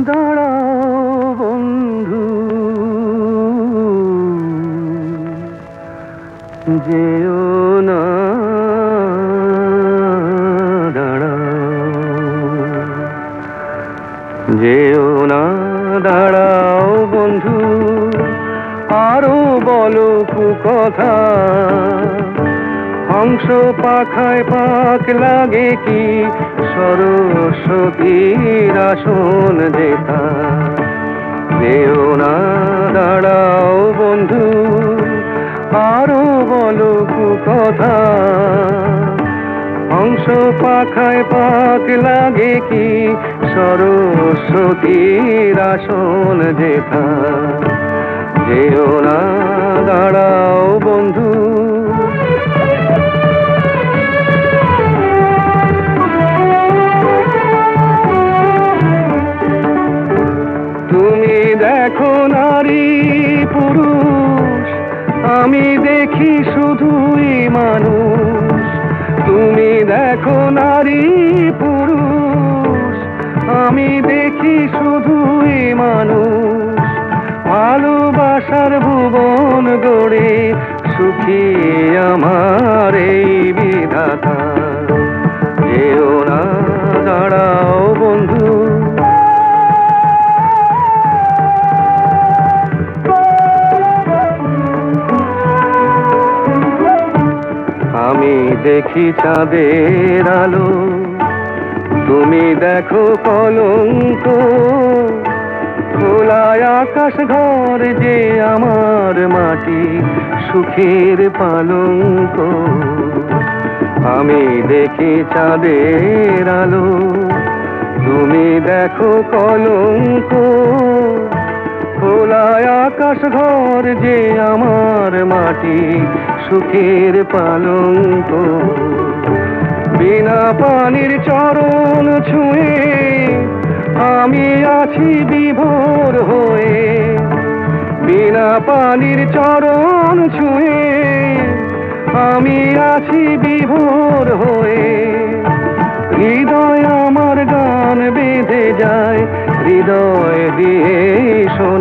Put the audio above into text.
দাঁড়াও বন্ধু। যেও না। যেও দাঁড়াও বন্ধু। আরও বলো কথা। হংস পাখায় পাক লাগে কি? সরস্বতীর আসন যেথা যেও না দাঁড়াও বন্ধু, আরও বলো কথা হংস পাখায় পাক লাগে কি? সরস্বতীর আসন যেথা যেও না তুমি দেখো নারী, পুরুষ। আমি দেখি শুধুই মানুষ। তুমি দেখো নারী, পুরুষ। আমি দেখি শুধুই মানুষ। ভালোবাসার ভুবন গড়ে সুখী আমার এই বিধাতা। আমি দেখি চাঁদের আলো। তুমি দেখো কলঙ্ক, খোলায় আকাশ ঘর যে আমার মাটি, সুখের পালঙ্ক। আমি দেখি চাঁদের আলো। তুমি দেখো কলঙ্ক আকাশ ঘর যে আমার মাটি, সুখের পালঙ্ক বিনা পানির চরণ ছুঁয়ে আমি আছি বিভোর হয়ে। বিনা পানির চরণ ছুঁয়ে আমি আছি বিভোর হয়ে। হৃদয় আমার গান বেঁধে যায়, হৃদয় দিয়ে শোন